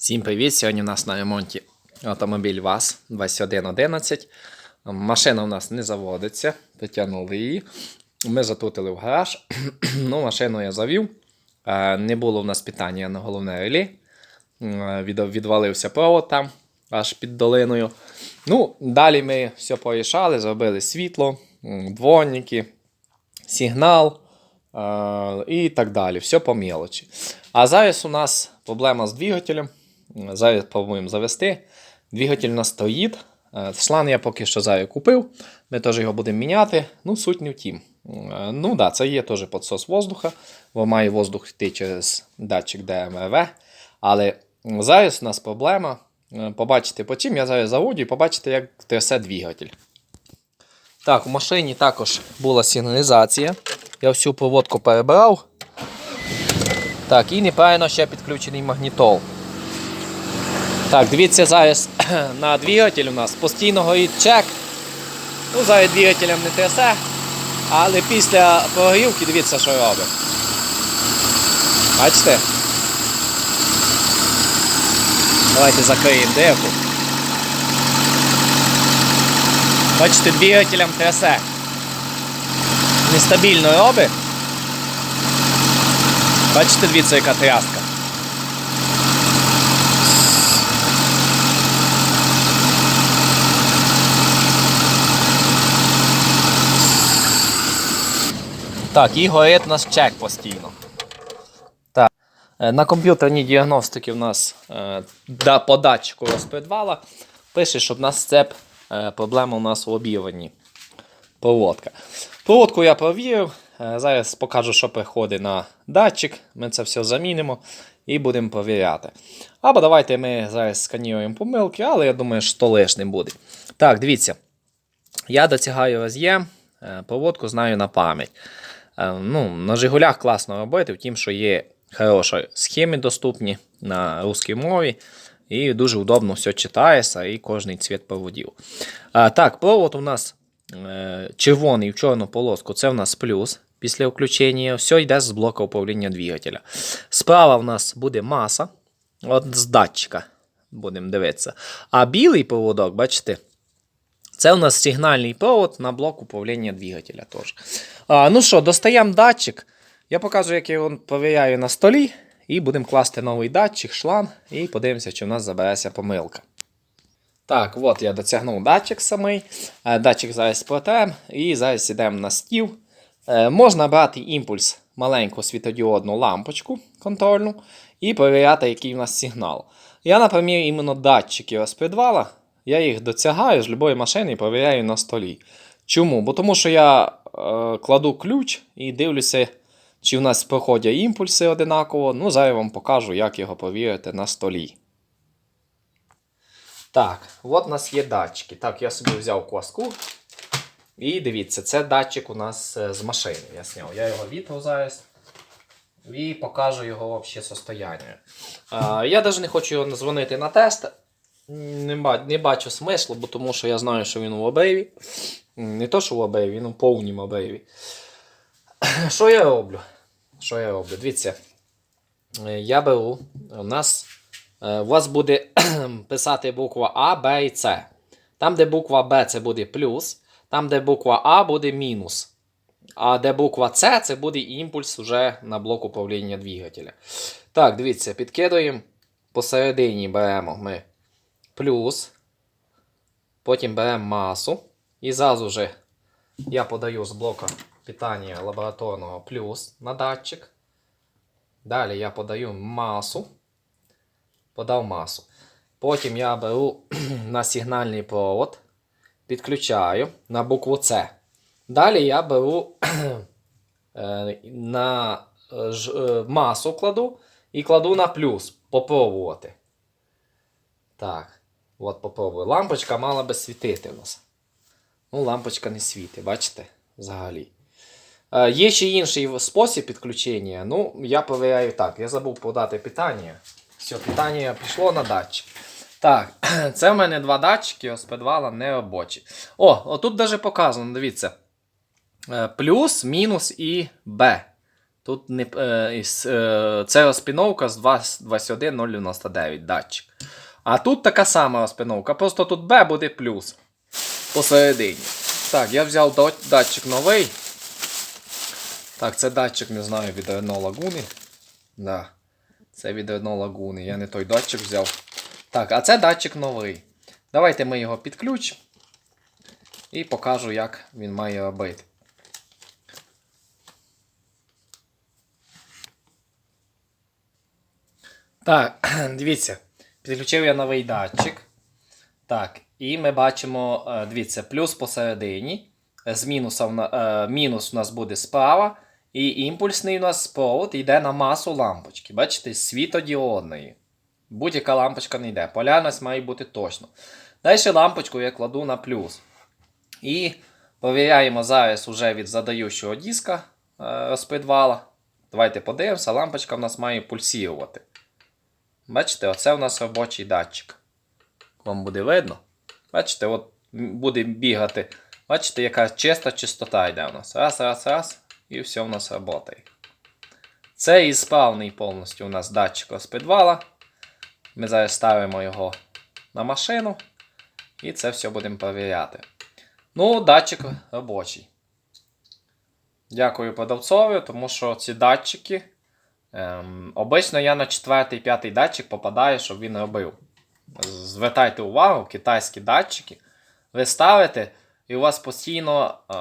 Всім привіт! Сьогодні у нас на ремонті автомобіль ВАЗ-2111. Машина у нас не заводиться, притягнули її. Ми затутили в гараж. ну, машину я завів. Е, Не було в нас питання на головне релі. Е, Відвалився провод там, аж під долиною. Ну, далі ми все порішали, зробили світло, м, дворники, сигнал е, і так далі. Все по мелочі. А зараз у нас проблема з двигателем. Зараз пробуємо завести. Двигатель у нас стоїть. Е, Шланг я поки що зараз купив. Ми теж його будемо міняти. Ну, суть не в тім. Е, Ну да, це є теж підсос воздуха, бо має воздух йти через датчик ДМРВ. Але зараз у нас проблема. Е, Побачите по чим я зараз заводю і побачите, як трясе двигатель. Так, у машині також була сигналізація. Я всю проводку перебрав. Так, і неправильно ще підключений магнітол. Так, дивіться зараз на двигатель у нас постійно горить чек. Ну, зараз двигателем не трясе, але після прогрівки дивіться, що робить. Бачите? Давайте закриємо дирку. Бачите, двигателем трясе. Нестабільно робить. Бачите, дивіться, яка тряска. Так, і горить у нас чек постійно. Так. Е, На комп'ютерній діагностиці у нас е, по датчику розпредвала. Пише, що в нас цеп, е, проблема у нас у обірванні. Проводка. Проводку я провірив. Е, Зараз покажу, що приходить на датчик. Ми це все замінимо і будемо перевіряти. Або давайте ми зараз сканіруємо помилки, але я думаю, що то лишним буде. Так, дивіться. Я дотягаю роз'єм, е, проводку знаю на пам'ять. Е, Ну, на Жигулях класно робити, втім, що є хороші схеми доступні на русській мові. І дуже удобно все читається і кожний цвіт проводів. А, так, провод у нас е, червоний в чорну полоску це у нас плюс. Після включення все йде з блока управління двигателя. Справа в нас буде маса. От з датчика будемо дивитися. А білий проводок, бачите, це у нас сигнальний провод на блок управління двигателя теж. А, ну що, достаємо датчик. Я покажу, як я його перевіряю на столі. І будемо класти новий датчик, шланг, і подивимося, чи в нас забереться помилка. Так, от я дотягнув датчик самий. Е, Датчик зараз протрем, і зараз йдемо на стіл. Е, Можна брати імпульс, маленьку світодіодну лампочку контрольну, і перевіряти, який в нас сигнал. Я, наприклад, іменно датчики розпредвала, я їх дотягаю з будь-якої машини і перевіряю на столі. Чому? Бо тому що я е, кладу ключ і дивлюся, чи в нас проходять імпульси одинаково. Ну, зараз я вам покажу, як його перевірити на столі. Так, от у нас є датчики. Так, я собі взяв коску. І дивіться, це датчик у нас е, з машини. Я зняв. Я його вітру зараз. І покажу його взагалі состояння. А, я навіть не хочу його дзвонити на тест. Не, ба- не бачу смислу, бо тому що я знаю, що він у обриві. Не то, що в обриві, він у повнім обриві. Що я роблю? Що я роблю? Дивіться. Е, Я беру. У нас е, у вас буде писати буква А, Б і С. Там, де буква Б, це буде плюс. Там, де буква А, буде мінус. А де буква С, це буде імпульс вже на блок управління двигателя. Так, дивіться, підкидуємо. Посередині беремо ми плюс. Потім беремо масу. І зразу же я подаю з блока питання лабораторного плюс на датчик. Далі я подаю масу. Подав масу. Потім я беру на сигнальний провод, підключаю на букву С. Далі я беру е, на е, е, масу кладу і кладу на плюс. Попробувати. Так, от попробую. Лампочка мала би світити у нас. Ну, лампочка не світить, бачите? Взагалі. Е, Є ще інший спосіб підключення. Ну, я перевіряю так. Я забув подати питання. Все, питання пішло на датчик. Так, це в мене два датчики з підвала не робочі. О, отут навіть показано, дивіться. Е, Плюс, мінус і Б. Тут не, е, е, це розпіновка з 21099 датчик. А тут така сама розпіновка, просто тут B буде плюс посередині. Так, я взяв датчик новий. Так, це датчик, не знаю, від Renault Laguna. Да. Це від Renault Laguna. Я не той датчик взяв. Так, а це датчик новий. Давайте ми його підключимо і покажу, як він має робити. Так, дивіться, підключив я новий датчик. Так, і ми бачимо, е, дивіться, плюс посередині. З мінуса, в на- е, мінус у нас буде справа. І імпульсний у нас провод йде на масу лампочки. Бачите, світодіодної. Будь-яка лампочка не йде. Полярність має бути точно. Далі лампочку я кладу на плюс. І перевіряємо зараз уже від задаючого диска е, розпідвала. Давайте подивимося, лампочка в нас має пульсірувати. Бачите, оце у нас робочий датчик. Вам буде видно? Бачите, от буде бігати. Бачите, яка чиста чистота йде у нас. Раз, раз, раз, і все у нас працює. Це і справний повністю у нас датчик розпідвала. Ми зараз ставимо його на машину. І це все будемо перевіряти. Ну, датчик робочий. Дякую продавцові, тому що ці датчики. Ем, обично я на 4-5 датчик попадаю, щоб він робив. Звертайте увагу, китайські датчики. Ви ставите, і у вас постійно е,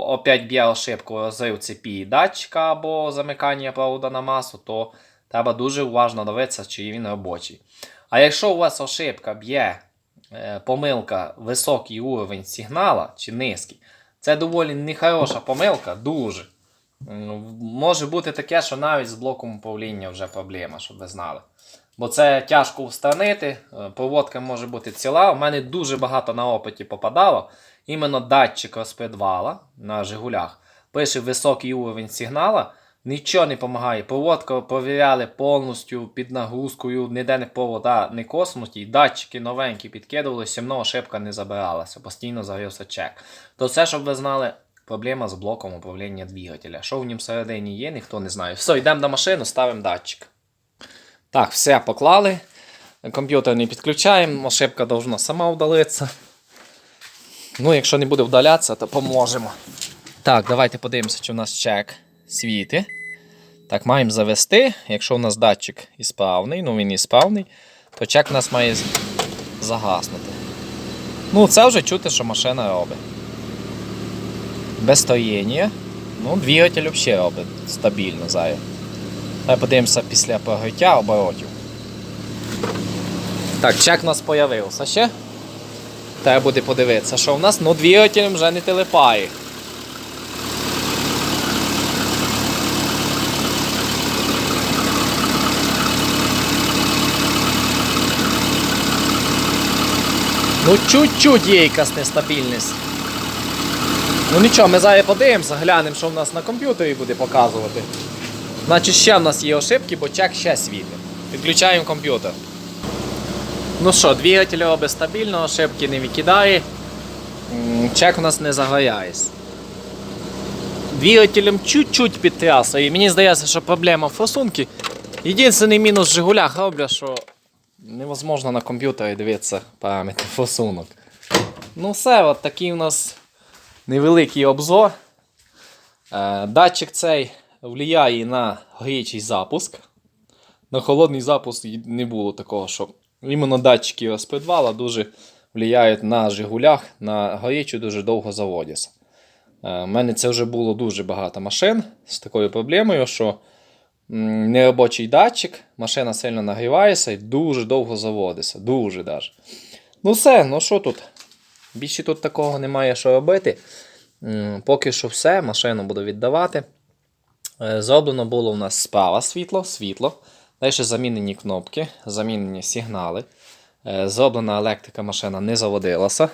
опять б'є ошибку розрив цепі датчика або замикання провода на масу, то треба дуже уважно дивитися, чи він робочий. А якщо у вас ошибка б'є е, помилка високий уровень сигнала чи низький, це доволі нехороша помилка, дуже. М, Може бути таке, що навіть з блоком управління вже проблема, щоб ви знали. Бо це тяжко встранити, е, проводка може бути ціла. У мене дуже багато на опиті попадало. Іменно датчик розпідвала на Жигулях. Пише високий уровень сигнала, нічого не допомагає. Проводка провіряли повністю під нагрузкою, ніде не провода не космоті. Датчики новенькі підкидували, одно ошибка не забиралася, постійно загорівся чек. То це, щоб ви знали, проблема з блоком управління двигателя. Що в ньому всередині є, ніхто не знає. Все, йдемо до машини, ставимо датчик. Так, все поклали. Комп'ютер не підключаємо, ошибка должна сама вдалитися. Ну, якщо не буде вдалятися, то поможемо. Так, давайте подивимося, чи у нас чек світи. Так, маємо завести. Якщо у нас датчик ісправний, ну він ісправний, то чек у нас має загаснути. Ну, це вже чути, що машина робить. Без стоєння. Ну, двигатель взагалі робить стабільно зараз. Давай подивимося після прогриття оборотів. Так, чек у нас з'явився ще. Треба буде подивитися, що в нас, ну двигатель вже не телепає. Ну чуть-чуть є якась нестабільність. Ну нічого, ми зараз подивимося, глянемо, що в нас на комп'ютері буде показувати. Значить, ще в нас є ошибки, бо чек ще світить. Підключаємо комп'ютер. Ну що, двигатель робить стабільно, ошибки не викидає. Чек у нас не загоряється. Двигателем чуть-чуть підтрясає. І мені здається, що проблема в форсунці. Єдиний мінус в Жигулях роблять, що невозможно на комп'ютері дивитися параметри форсунок. Ну все, от такий у нас невеликий обзор. Е, Датчик цей впливає на гарячий запуск. На холодний запуск не було такого, що іменно датчики розпідвала дуже впливають на Жигулях, на гарячу дуже довго заводяться. Е, У мене це вже було дуже багато машин з такою проблемою, що неробочий датчик, машина сильно нагрівається і дуже довго заводиться. Дуже даже. Ну все, ну що тут? Більше тут такого немає що робити. Поки що все, машину буду віддавати. Е, Зроблено було у нас справа світло, світло. Далі замінені кнопки, замінені сигнали. Е, Зроблена електрика машина не заводилася.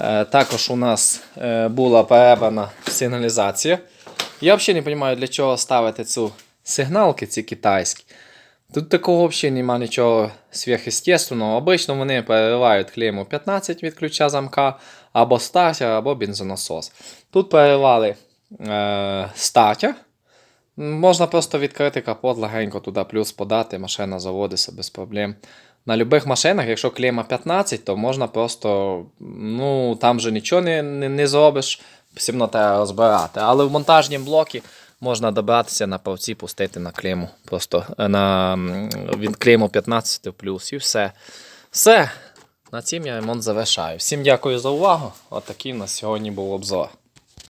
Е, Також у нас була перебрана сигналізація. Я взагалі не розумію, для чого ставити цю сигналки, ці китайські. Тут такого взагалі немає нічого сверхъестественного. Обично вони переривають клейму 15 від ключа замка, або стартер, або бензонасос. Тут переривали е, стартер. Можна просто відкрити капот, легенько туди плюс подати, машина заводиться без проблем. На будь-яких машинах, якщо клейма 15, то можна просто, ну, там же нічого не, не, не зробиш, все одно треба розбирати. Але в монтажній блокі можна добратися на павці, пустити на клейму. Просто е, на від клейму 15 плюс і все. Все. На цим я ремонт завершаю. Всім дякую за увагу. Отакий у нас сьогодні був обзор.